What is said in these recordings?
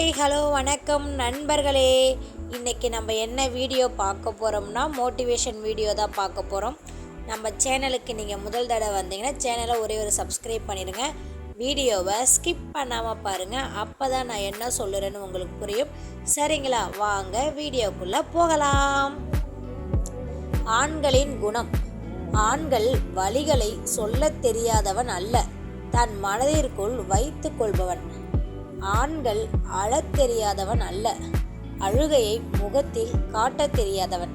Hi hello வணக்கம் நண்பர்களே. இன்றைக்கி நம்ம என்ன வீடியோ பார்க்க போகிறோம்னா மோட்டிவேஷன் வீடியோ தான் பார்க்க போகிறோம் நம்ம சேனலுக்கு நீங்கள் முதல் தடவை வந்தீங்கன்னா சேனலை ஒரே ஒரு சப்ஸ்கிரைப் பண்ணிடுங்க. வீடியோவை ஸ்கிப் பண்ணாமல் பாருங்கள் அப்போ தான் நான் என்ன சொல்லுறேன்னு உங்களுக்கு புரியும். சரிங்களா? வாங்க வீடியோக்குள்ளே போகலாம். ஆண்களின் குணம். ஆண்கள் வழிகளை சொல்லத் தெரியாதவன் அல்ல. தன் மனதிற்குள் வைத்துக்கொள்பவன் ஆண்கள் அழத் தெரியாதவன் அல்ல. அழுகையை முகத்தில் காட்டத் தெரியாதவன்.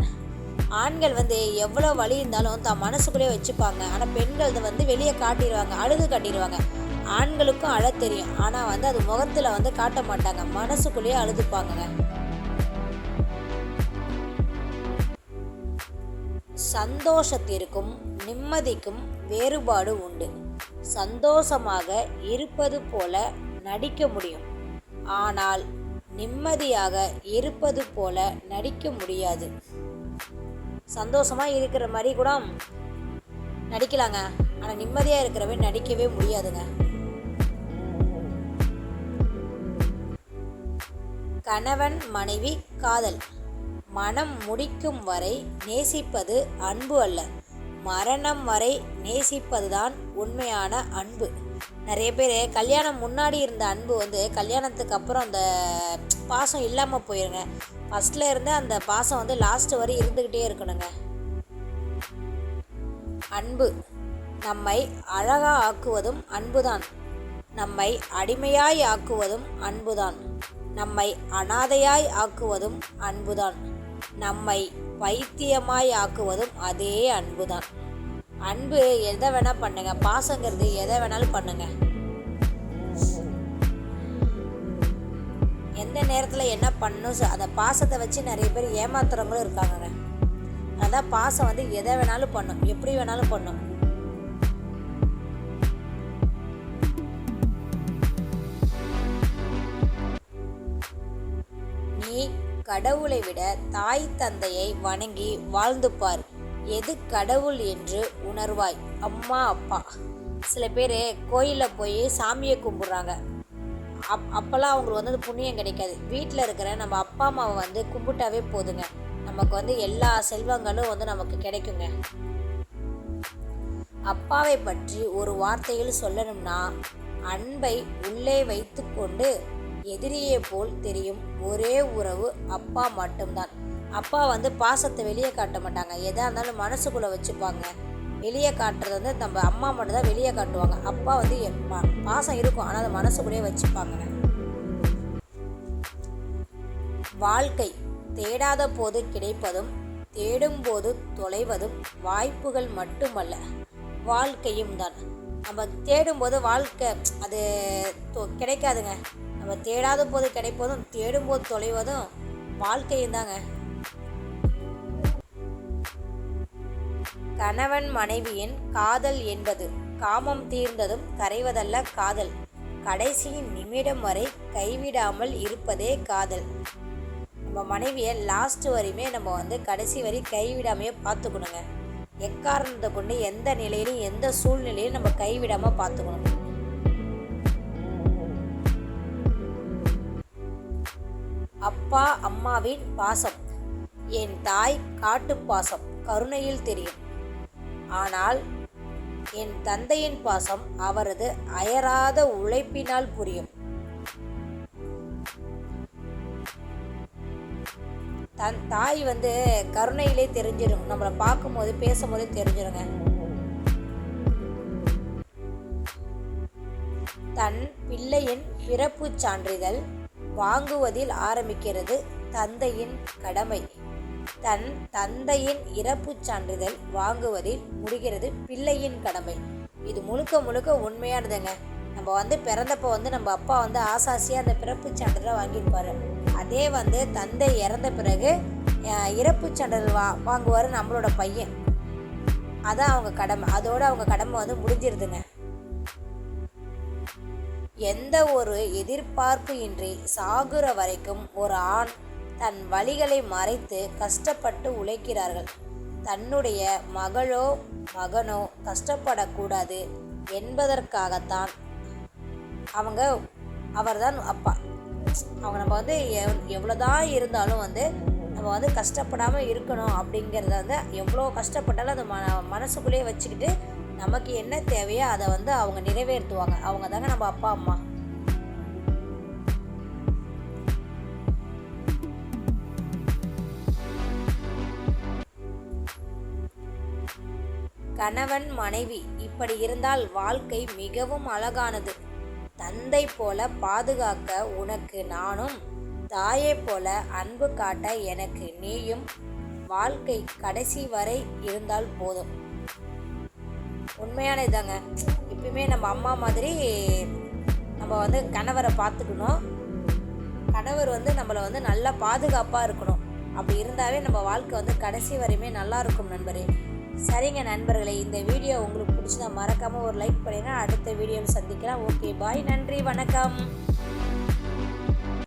ஆண்கள் வந்து எவ்வளோ வலி இருந்தாலும் தான் மனசுக்குள்ளே வச்சுப்பாங்க. ஆனால் பெண்கள் வந்து வெளியே காட்டிடுவாங்க அழுது காட்டிடுவாங்க ஆண்களுக்கும் அழ தெரியும். ஆனால் வந்து அது முகத்தில் வந்து காட்ட மாட்டாங்க. மனசுக்குள்ளேயே அழுதுப்பாங்க சந்தோஷத்திற்கும் நிம்மதிக்கும் வேறுபாடு உண்டு. சந்தோஷமாக இருப்பது போல நடிக்க முடியும். ஆனால் நிம்மதியாக இருப்பது போல நடிக்க முடியாது. சந்தோஷமாக இருக்கிற மாதிரி கூட நடிக்கலாங்க. ஆனால் நிம்மதியாக இருக்கிறவே நடிக்கவே முடியாதுங்க. கணவன் மனைவி காதல். மனம் முடிக்கும் வரை நேசிப்பது அன்பு அல்ல. மரணம் வரை நேசிப்பதுதான் உண்மையான அன்பு. நிறைய பேர். கல்யாணம் முன்னாடி இருந்த அன்பு வந்து கல்யாணத்துக்கு அப்புறம் அந்த பாசம் இல்லாமல் போயிருங்க. ஃபஸ்ட்டில் இருந்து அந்த பாசம் வந்து லாஸ்ட்டு வரை இருந்துக்கிட்டே இருக்கணுங்க. அன்பு நம்மை அழகாக ஆக்குவதும் அன்புதான். நம்மை அடிமையாய் ஆக்குவதும் அன்புதான். நம்மை அனாதையாய் ஆக்குவதும் அன்புதான். நம்மை பைத்தியமாய் ஆக்குவதும் அதே அன்புதான். அன்பு எதை வேணால் பண்ணுங்க பாசங்கிறது எதை வேணாலும் பண்ணுங்க. எந்த நேரத்தில் என்ன பண்ணும் அந்த பாசத்தை வச்சு நிறைய பேர் ஏமாத்துறவங்களும் இருக்காங்கங்க. அதான் பாசம் வந்து எதை வேணாலும் பண்ணும் எப்படி வேணாலும் பண்ணும். நீ கடவுளை விட தாய் தந்தையை வணங்கி வாழ்ந்துப்பார். எது கடவுள் என்று உணர்வாய்? அம்மா அப்பா. சில பேர் கோயிலில் போய் சாமியை கும்பிட்றாங்க. அப் அப்போல்லாம் அவங்களுக்கு வந்து புண்ணியம் கிடைக்காது. வீட்டில் இருக்கிற நம்ம அப்பா அம்மாவை வந்து கும்பிட்டாவே போதுங்க. நமக்கு வந்து எல்லா செல்வங்களும் வந்து நமக்கு கிடைக்குங்க. அப்பாவை பற்றி ஒரு வார்த்தையில் சொல்லணும்னா அன்பை உள்ளே வைத்துக்கொண்டு எதிரியை போல் தெரியும். ஒரே உறவு அப்பா மட்டும்தான். அப்பா வந்து பாசத்தை வெளியே காட்ட மாட்டாங்க. எதாக இருந்தாலும் மனசுக்குள்ளே வச்சுப்பாங்க. வெளியே காட்டுறது வந்து நம்ம அம்மா மட்டும் தான் வெளியே காட்டுவாங்க. அப்பா வந்து பாசம் இருக்கும். ஆனால் அதை மனசுக்குள்ளேயே வச்சுப்பாங்க. வாழ்க்கை தேடாத போது கிடைப்பதும் தேடும் போது தொலைவதும் வாய்ப்புகள் மட்டுமல்ல. வாழ்க்கையும் தான். நம்ம தேடும்போது வாழ்க்கை அது தொ- கிடைக்காதுங்க. நம்ம தேடாத போது கிடைப்பதும் தேடும்போது தொலைவதும் வாழ்க்கையும் தாங்க. கணவன் மனைவியின் காதல் என்பது காமம் தீர்ந்ததும் கரைவதல்ல காதல். கடைசி நிமிடம் வரை கைவிடாமல் இருப்பதே காதல். நம்ம மனைவியை லாஸ்ட் வரையுமே நம்ம வந்து கடைசி வரை கைவிடாமையே பார்த்துக்கணுங்க. எக்காரணத்தை கொண்டு எந்த நிலையிலும் எந்த சூழ்நிலையிலும் நம்ம கைவிடாமல் பார்த்துக்கணும். அப்பா அம்மாவின் பாசம். என் தாய் காட்டு பாசம் கருணையில் தெரியும். ஆனால் என் தந்தையின் பாசம் அவரது அயராத உழைப்பினால் புரியும். தன் தாய் வந்து கருணையிலே தெரிஞ்சிடும். நம்மளை பார்க்கும்போது பேசும்போதே தெரிஞ்சிருங்க தன் பிள்ளையின் பிறப்புச் சான்றிதழ் வாங்குவதில் ஆரம்பிக்கிறது தந்தையின் கடமை. தன் தந்தையின் இறப்புச் சான்றிதழ் வாங்குவதில் முடிகிறது பிள்ளையின் கடமை. இது முழுக்க முழுக்க உண்மையானதுங்க. நம்ம வந்து பிறந்தப்போ வந்து நம்ம அப்பா வந்து ஆசாசியாக அந்த பிறப்புச் சான்றிதழை வாங்கியிருப்பாரு. அதே வந்து தந்தை இறந்த பிறகு இறப்பு இறப்புச் சான்றிதழ் வா வாங்குவார் நம்மளோட பையன். அதான் அவங்க கடமை. அதோடு அவங்க கடமை வந்து முடிஞ்சிருதுங்க. எந்த ஒரு எதிர்பார்ப்பு இன்றி சாகுற வரைக்கும் ஒரு ஆண் தன் வழிகளை மறைத்து கஷ்டப்பட்டு உழைக்கிறார்கள். தன்னுடைய மகளோ மகனோ கஷ்டப்படக்கூடாது என்பதற்காகத்தான் அவங்க அவர்தான் அப்பா. அவங்க நம்ம வந்து எவ் எவ்வளோதான் இருந்தாலும் வந்து நம்ம வந்து கஷ்டப்படாமல் இருக்கணும் அப்படிங்கிறத வந்து எவ்வளோ கஷ்டப்பட்டாலும் அந்த ம மனசுக்குள்ளேயே வச்சுக்கிட்டு நமக்கு என்ன தேவையோ அதை வந்து அவங்க நிறைவேற்றுவாங்க. அவங்க தாங்க நம்ம அப்பா அம்மா. கணவன் மனைவி இப்படி இருந்தால் வாழ்க்கை மிகவும் அழகானது. தந்தை போல பாதுகாக்க உனக்கு நானும் தாயை போல அன்பு காட்ட எனக்கு நீயும் வாழ்க்கை கடைசி வரை இருந்தால் போதும். உண்மையான இதாங்க. எப்பயுமே நம்ம அம்மா மாதிரி நம்ம வந்து கணவரை பார்த்துக்கணும். கணவர் வந்து நம்மளை வந்து நல்லா பாதுகாப்பாக இருக்கணும். அப்படி இருந்தாவே நம்ம வாழ்க்கை வந்து கடைசி வரையுமே நல்லா இருக்கும் நண்பரே. சரிங்க நண்பர்களே இந்த வீடியோ உங்களுக்கு பிடிச்சதா மறக்காமல் ஒரு லைக் பண்ணிடுங்க அடுத்த வீடியோவில் சந்திக்கலாம். ஓகே பாய் நன்றி வணக்கம்.